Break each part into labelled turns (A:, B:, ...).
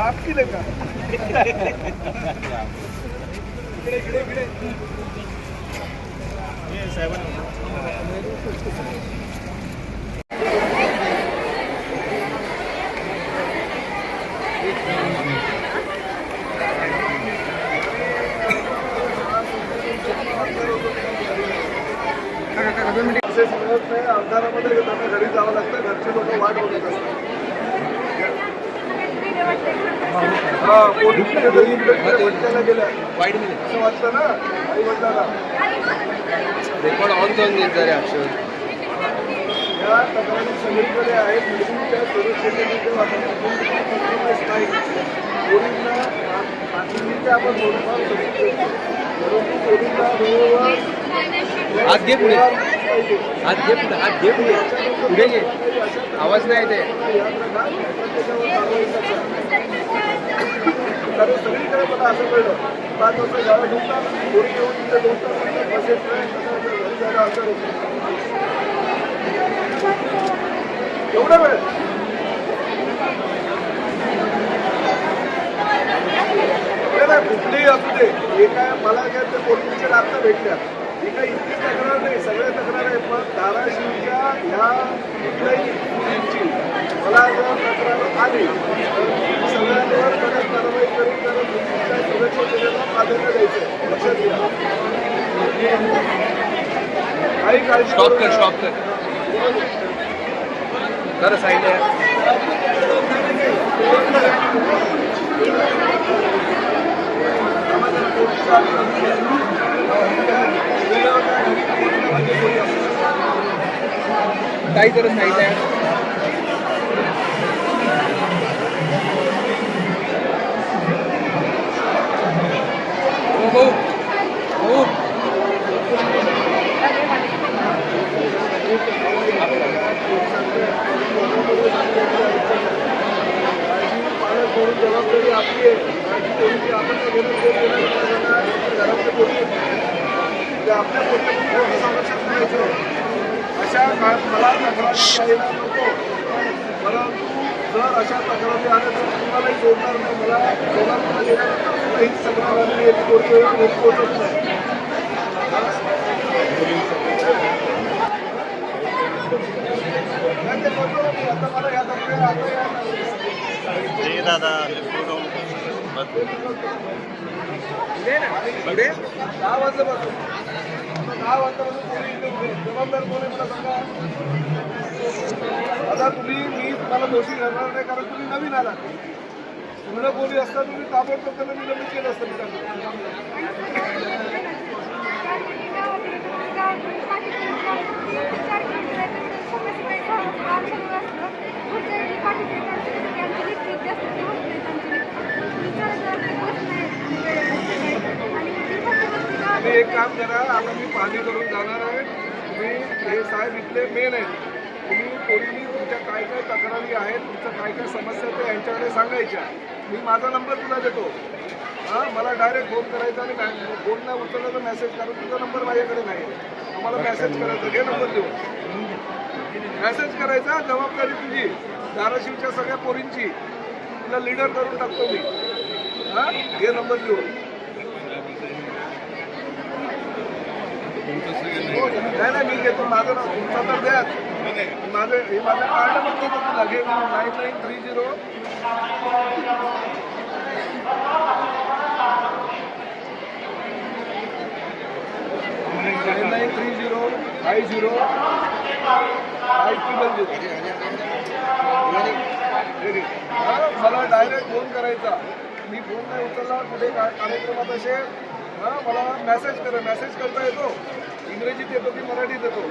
A: दाब केलं का इकडे इकडे। इकडे त्यांना घरी जावं लागतं घरचे लोक वाट बघत असतात हा पोलीसच्या घरी भटकायला गेल्या
B: वाईट मिनिट
A: असं वाटतं ना आई वडिलांना
B: रेकॉर्ड ऑन करून देत जरा अक्षर
A: या तक्रारी सगळीकडे आहेत मुलींच्या सुरक्षिततेचे नाही पोलीसला नागरिकांच्या आपण थोडंफार परंतु पोलीसला वेळेवर
B: हात घे पुढे. हात घे पुढे हात घे पुढे. पुढे घे. आवाज नाही येते
A: कारण सगळीकडे मला असं कळलं. पाच वाजता गाड्या ढुकतात पोरी येऊन तिथे ढुकतात बसेस घरी जायला असं होतं. एवढा वेळ? नाही, नाही, कुठलीही असू दे हे काय मला काय ते पोलिसांच्या रात्र भेटल्या. ही काय इतकी तक्रार नाही सगळ्या तक्रार आहे पण धाराशिवच्या ह्या कुठल्याही मुलींची मला जर तक्रार आली तर सगळ्यांवर कडक कारवाई करून जर मुलींच्या सुरक्षिततेला प्राधान्य द्यायचं लक्षात घ्या काही काळजी
B: स्टॉप
A: करू
B: कर
A: नका.
B: स्टॉप कर जरा साईड आहे काही जरा साईड आहे हो हो हो
A: पालक म्हणून जबाबदारी आपली आहे अशा काळात मला तक्रारी नको परंतु जर अशा तक्रारी आल्या तर तुम्हालाही जोडणार नाही. मला जोडणार गेल्यानंतर हीच तक्रार आली आहे ती पोहोचत नाही
C: दादा
B: पुढे.
A: दहा वाजल्यापासून आता तुम्ही मी तुम्हाला दोषी धरणार नाही कारण तुम्ही नवीन आला पूर्ण बोली असता तुम्ही ताबडतोब त्यांना मी नवीन केलं असतं मी एक काम करा आता मी पाहणी करून जाणार आहे. तुम्ही हे साहेब इथले मेन आहेत. तुम्ही कोणी तुमच्या काय काय तक्रारी आहेत तुमच्या काय काय समस्या त्या यांच्याकडे सांगायच्या. मी माझा नंबर तुला देतो. हां मला डायरेक्ट फोन करायचा आणि फोन नाही उचलला तर मेसेज करा तुझा नंबर माझ्याकडे नाही. आम्हाला मेसेज करायचा. घे नंबर देऊ मेसेज करायचा जबाबदारी तुझी. धाराशिवच्या सगळ्या पोरींची. तुला लीडर करून टाकतो मी. हां घे नंबर देऊन. नाही. नाही मी घेतो माझं नाव तुमचं तर द्या. माझं हे माझं कार्ड देतो तुला. घे nine nine three zero nine nine three zero five zero five triple zero मला डायरेक्ट फोन करायचा. मी फोन नाही उचलला कुठे कार्यक्रमात असे हां मला मेसेज कर मेसेज करता येतो. इंग्रजीत येतो की मराठीत येतो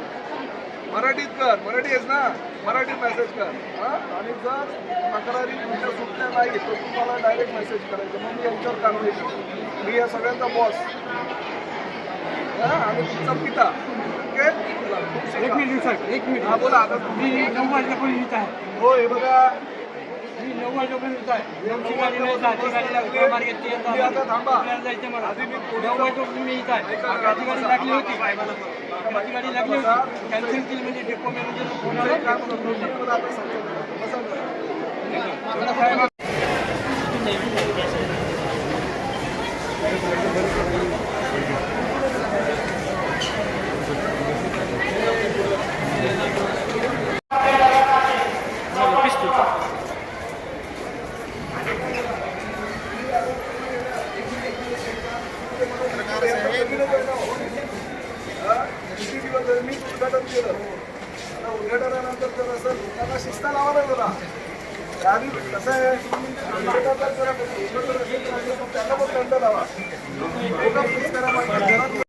A: मराठीत कर. मराठी आहेस ना? मराठीत मेसेज कर. हां? आणि जर तक्रारी तुमच्या सुटल्या नाही तर तुम्हाला डायरेक्ट मेसेज करायचं. मग मी यांच्यावर कारवाई करतो. मी या सगळ्यांचा बॉस हां? आणि तुमचा पिता. ओके?
D: एक. मिनिट साहेब एक मिनिट.
A: हा बोला आता. तुम्ही
D: नऊ आहे.
A: हो हे बघा.
D: लागली होती माझी गाडी लागली होती कॅन्सल केली म्हणजे डेपो मॅनेजर
A: Thank you. कसं आहे उद्घाटनात जरा पण त्यांना पण दंड लावा करा पाहिजे.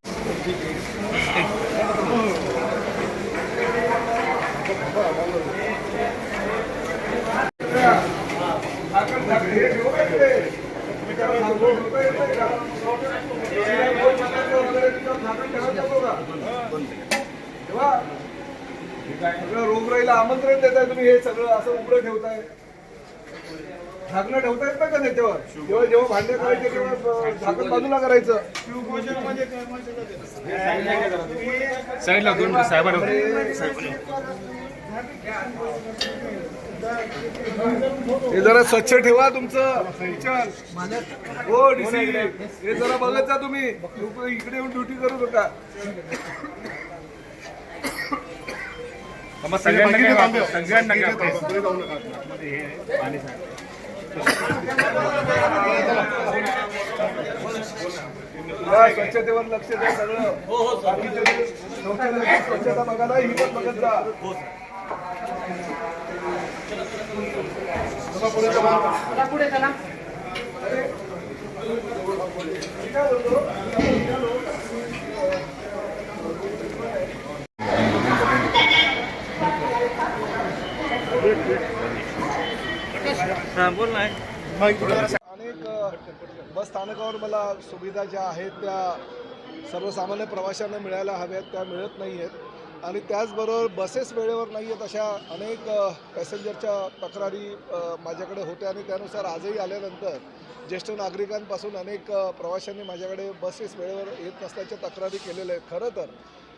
A: हे ठेवू ठेवा. रोगराईला आमंत्रण देताय तुम्ही हे सगळं असं उघडं ठेवताय झाकणं ठेवता येत नाही का त्याच्यावर जेव्हा जेव्हा भांडे करायचे तेव्हा झाकण बाजूला करायचं.
B: साईडला दोन साहेबांना
A: हे जरा स्वच्छ ठेवा तुमचं. हो डीसी हे जरा बघत जा तुम्ही. इकडे येऊन ड्युटी करू नका
B: सगळ्यांना सगळ्यांना
A: स्वच्छतेवर लक्ष द्या सगळं. बाकीचे स्वच्छता बघायला ही पण बघत जा. पुढे चला. बोल अनेक बस स्थानकावर मला सुविधा ज्या आहेत त्या सर्वसामान्य प्रवाशांना मिळायला हव्यात त्या मिळत नाही आहेत आणि त्याचबरोबर बसेस वेळेवर नाही आहेत अशा अनेक पॅसेंजरच्या तक्रारी माझ्याकडे होत्या आणि त्यानुसार आजही आल्यानंतर ज्येष्ठ नागरिकांपासून अनेक प्रवाशांनी माझ्याकडे बसेस वेळेवर येत नसल्याच्या तक्रारी केलेल्या आहेत. खरं तर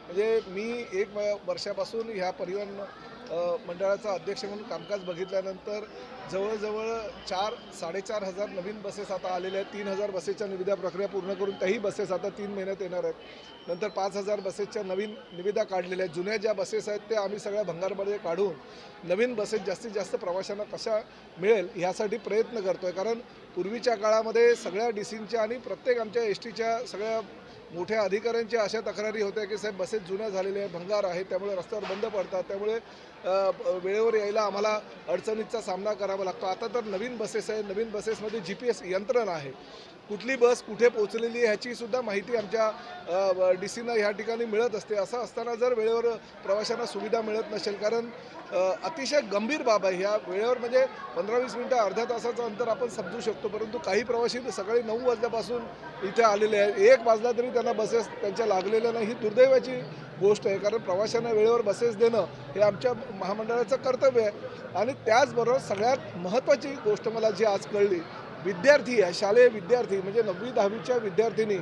A: म्हणजे मी एक वर्षापासून ह्या परिवहन मंडळाचा अध्यक्ष म्हणून कामकाज बघितल्यानंतर जवळजवळ चार साडेचार हजार नवीन बसेस आता आलेल्या आहेत. तीन हजार बसेसच्या निविदा प्रक्रिया पूर्ण करून त्याही बसेस आता तीन महिन्यात येणार आहेत. नंतर पाच हजार बसेसच्या नवीन निविदा काढलेल्या आहेत. जुन्या ज्या बसेस आहेत त्या आम्ही सगळ्या भंगारमध्ये काढून नवीन बसेस जास्तीत जास्त प्रवाशांना कशा मिळेल ह्यासाठी प्रयत्न करतो आहे कारण पूर्वीच्या काळामध्ये सगळ्या डी सींच्या आणि प्रत्येक आमच्या एस टीच्या सगळ्या मोठ्या अधिकाऱ्यांच्या अशा तक्रारी होत्या की साहेब बसेस जुन्या झालेल्या आहे भंगार आहे त्यामुळे रस्त्यावर बंद पडतात त्यामुळे वेळेवर यायला आम्हाला अडचणीचा सामना करावा लागतो. आता तर नवीन बसेस आहे नवीन बसेसमध्ये जी पी एस यंत्रणा आहे. कुठली बस कुठे पोहोचलेली आहे ह्याची सुद्धा माहिती आमच्या डी सीनं ह्या ठिकाणी मिळत असते. असं असताना जर वेळेवर प्रवाशांना सुविधा मिळत नसेल कारण अतिशय गंभीर बाब आहे. ह्या वेळेवर म्हणजे पंधरा वीस मिनटं अर्ध्या तासाचं अंतर आपण समजू शकतो परंतु काही प्रवासी तर सकाळी नऊ वाजल्यापासून इथे आलेले आहेत. एक वाजला तरी त्यांना बसेस त्यांच्या लागलेल्या नाही. ही दुर्दैवाची गोष्ट आहे कारण प्रवाशांना वेळेवर बसेस देणं हे आमच्या महामंडळाचं कर्तव्य आहे. आणि त्याचबरोबर सगळ्यात महत्त्वाची गोष्ट मला जी आज कळली विद्यार्थी आहे शालेय विद्यार्थी म्हणजे नववी दहावीच्या विद्यार्थिनी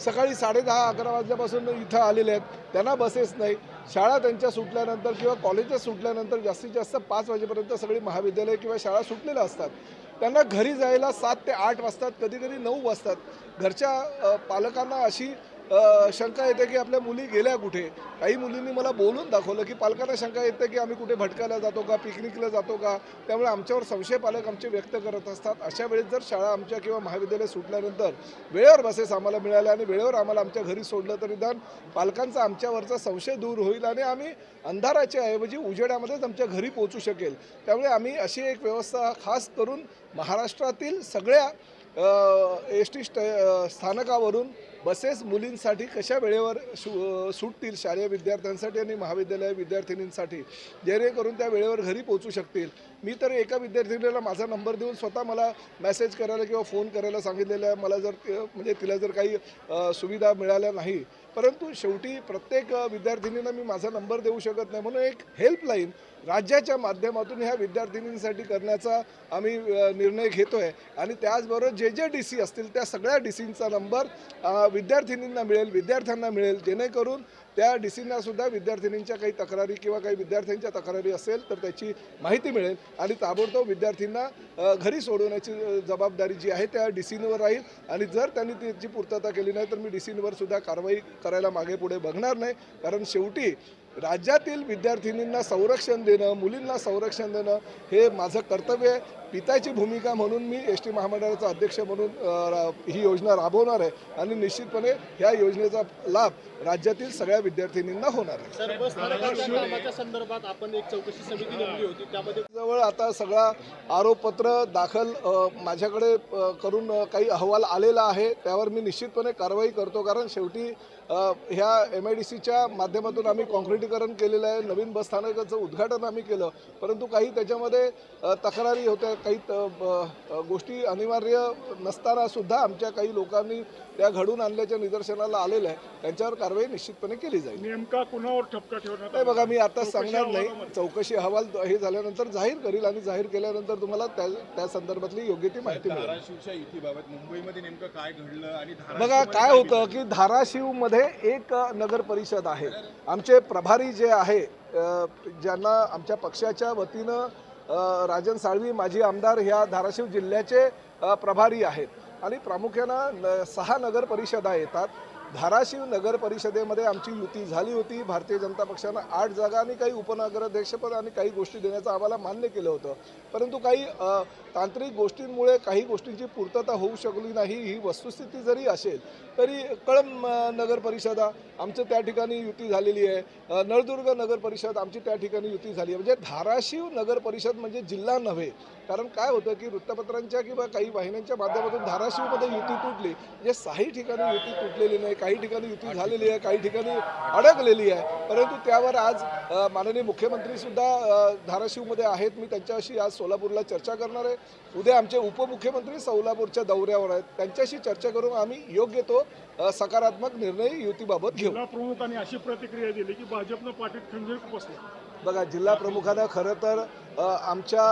A: सकाळी साडेदहा अकरा वाजल्यापासून इथं आलेले आहेत. त्यांना बसेस नाही. शाळा त्यांच्या सुटल्यानंतर किंवा कॉलेजेस सुटल्यानंतर जास्तीत जास्त पाच वाजेपर्यंत सगळी महाविद्यालय किंवा शाळा सुटलेल्या असतात. त्यांना घरी जायला सात ते आठ वाजतात कधी कधी नऊ वाजतात. घरच्या पालकांना अशी शंका येते की आपल्या मुली गेल्या कुठे? काही मुलींनी मला बोलून दाखवलं की पालकांना शंका येते की आम्ही कुठे भटकायला जातो का पिकनिकला जातो का? त्यामुळे आमच्यावर संशय पालक आमचे व्यक्त करत असतात. अशा वेळेस जर शाळा आमच्या किंवा महाविद्यालय सुटल्यानंतर वेळेवर बसेस आम्हाला मिळाल्या आणि वेळेवर आम्हाला आमच्या घरी सोडलं तर निदान पालकांचा आमच्यावरचा संशय दूर होईल आणि आम्ही अंधाराच्या ऐवजी उजेडामध्येच आमच्या घरी पोहोचू शकेल. त्यामुळे आम्ही अशी एक व्यवस्था खास करून महाराष्ट्रातील सगळ्या एस टी स्ट स्थानकावरून बसेस मुलींसाठी कशा वेळेवर शु सुटतील शालेय विद्यार्थ्यांसाठी आणि महाविद्यालय विद्यार्थिनींसाठी? जेणेकरून त्या वेळेवर घरी पोहोचू शकतील. मी तर एका विद्यार्थिनीला माझा नंबर देऊन स्वतः मला मेसेज करायला किंवा फोन करायला सांगितलेलं आहे. मला जर म्हणजे तिला जर काही सुविधा मिळाल्या नाही. परंतु शेवटी प्रत्येक विद्यार्थिनींना मी माझा नंबर देऊ शकत नाही. म्हणून एक हेल्पलाईन राज्याच्या माध्यमातून ह्या विद्यार्थिनींसाठी करण्याचा आम्ही निर्णय घेतो आहे आणि त्याचबरोबर जे जे डी सी असतील त्या सगळ्या डी सींचा नंबर विद्यार्थिनींना मिळेल विद्यार्थ्यांना मिळेल. जेणेकरून त्या डी सींना सुद्धा विद्यार्थिनींच्या काही तक्रारी किंवा काही विद्यार्थ्यांच्या तक्रारी असेल तर त्याची माहिती मिळेल. आणि ताबडतोब विद्यार्थ्यांना घरी सोडवण्याची जबाबदारी जी आहे त्या डी सींवर राहील. आणि जर त्यांनी त्याची पूर्तता केली नाही तर मी डी सींवर सुद्धा कारवाई करायला मागे पुढे बघणार नाही. कारण शेवटी राज्यातील विद्यार्थिनींना संरक्षण देणं मुलींना संरक्षण देणं हे माझं कर्तव्य आहे. पित्याची भूमिका म्हणून मी एस टी महामंडळाचा अध्यक्ष म्हणून ही योजना राबवणार आहे आणि निश्चितपणे ह्या योजनेचा लाभ राज्यातील सगळ्या विद्यार्थिनींना होणार आहे.
C: सर बस स्थानकाच्या कामाच्या संदर्भात आपण एक चौकशी समिती नेमली होती. त्यामध्ये
A: जवळ आता सगळा आरोपपत्र दाखल माझ्याकडे करून काही अहवाल आलेला आहे. त्यावर मी निश्चितपणे कारवाई करतो कारण शेवटी ह्या एम आय डी सीच्या माध्यमातून आम्ही कॉन्क्रिटीकरण केलेलं आहे. नवीन बस स्थानकाचं उद्घाटन आम्ही केलं. परंतु काही त्याच्यामध्ये तक्रारी होत्या. काही गोष्टी अनिवार्य नसताना सुद्धा आमच्या काही लोकांनी त्या घडून आणल्याच्या निदर्शनाला आलेल्या आहे. त्यांच्यावर कारवाई निश्चितपणे केली जाईल.
E: नेमका कुणावर ठपका ठेवण्यात
A: नाही बघा मी आता सांगणार नाही. चौकशी अहवाल हे झाल्यानंतर जाहीर करील आणि जाहीर केल्यानंतर तुम्हाला त्या त्या संदर्भातली योग्य ती माहिती मिळेल.
F: मुंबईमध्ये नेमकं काय घडलं आणि
A: बघा काय होतं की धाराशिवमध्ये एक नगर परिषद आहे. आमचे प्रभारी जे आहे ज्यांना आमच्या पक्षाच्या वतीनं राजन साळवी माजी आमदार ह्या धाराशिव जिल्ह्याचे प्रभारी आहेत. आणि प्रामुख्यानं न सहा नगर परिषदा येतात. धाराशिव नगर परिषदेमध्ये आमची युती झाली होती. भारतीय जनता पक्षानं आठ जागा आणि काही उपनगराध्यक्षपद आणि काही गोष्टी देण्याचं आम्हाला मान्य केलं होतं. परंतु काही तांत्रिक गोष्टींमुळे काही गोष्टींची पूर्तता होऊ शकली नाही. ही वस्तुस्थिती जरी असेल तरी कळंब नगर परिषदा आमचं त्या ठिकाणी युती झालेली आहे. नळदुर्ग नगर परिषद आमची त्या ठिकाणी युती झाली आहे. म्हणजे धाराशिव नगर परिषद म्हणजे जिल्हा नव्हे कारण काय होतं की वृत्तपत्रांच्या किंवा काही वाहिन्यांच्या माध्यमातून धाराशिवमध्ये युती तुटली. म्हणजे साही ठिकाणी युती तुटलेली नाही काही ठिकाणी युती झालेली आहे काही ठिकाणी अडकलेली आहे. परंतु त्यावर आज माननीय मुख्यमंत्री सुद्धा अ, धाराशिवमध्ये आहेत. मी त्यांच्याशी आज सोलापूरला चर्चा करणार आहे. उद्या आमचे उपमुख्यमंत्री सोलापूरच्या दौऱ्यावर आहेत. त्यांच्याशी चर्चा करून आम्ही योग्य तो सकारात्मक निर्णय युतीबाबत घेऊ.
E: जिल्हा प्रमुखांनी अशी प्रतिक्रिया दिली की भाजपनं पाठीत खंजीर खुपसलं.
A: बघा जिल्हा प्रमुखानं खरं तर आमच्या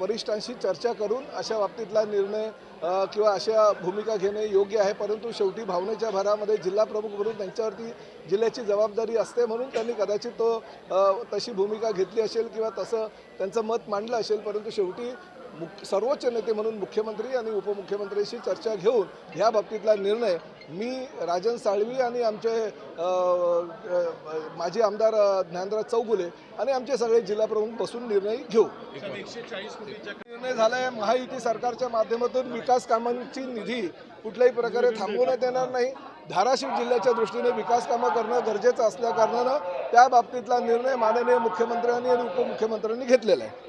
A: वरिष्ठांशी चर्चा करून अशा बाबतीतला निर्णय किंवा अशा भूमिका घेणे योग्य आहे परंतु शेवटी भावनेच्या भरामध्ये जिल्हा प्रमुख म्हणून त्यांच्यावरती जिल्ह्याची जबाबदारी असते म्हणून त्यांनी कदाचित तो तशी भूमिका घेतली असेल किंवा तसं त्यांचं मत मांडलं असेल परंतु शेवटी मुख्य सर्वोच्च नेते म्हणून मुख्यमंत्री आणि उपमुख्यमंत्र्यांशी चर्चा घेऊन ह्या बाबतीतला निर्णय मी राजन साळवी आणि आमचे माजी आमदार ज्ञानराज चौगुले आणि आमचे सगळे जिल्हाप्रमुख बसून निर्णय घेऊ. निर्णय झालाय महायुती सरकारच्या माध्यमातून विकास कामांची निधी कुठल्याही प्रकारे थांबवण्यात येणार नाही. धाराशिव जिल्ह्याच्या दृष्टीने विकास कामं करणं गरजेचं असल्या कारणानं त्या बाबतीतला निर्णय माननीय मुख्यमंत्र्यांनी आणि उपमुख्यमंत्र्यांनी घेतलेला आहे.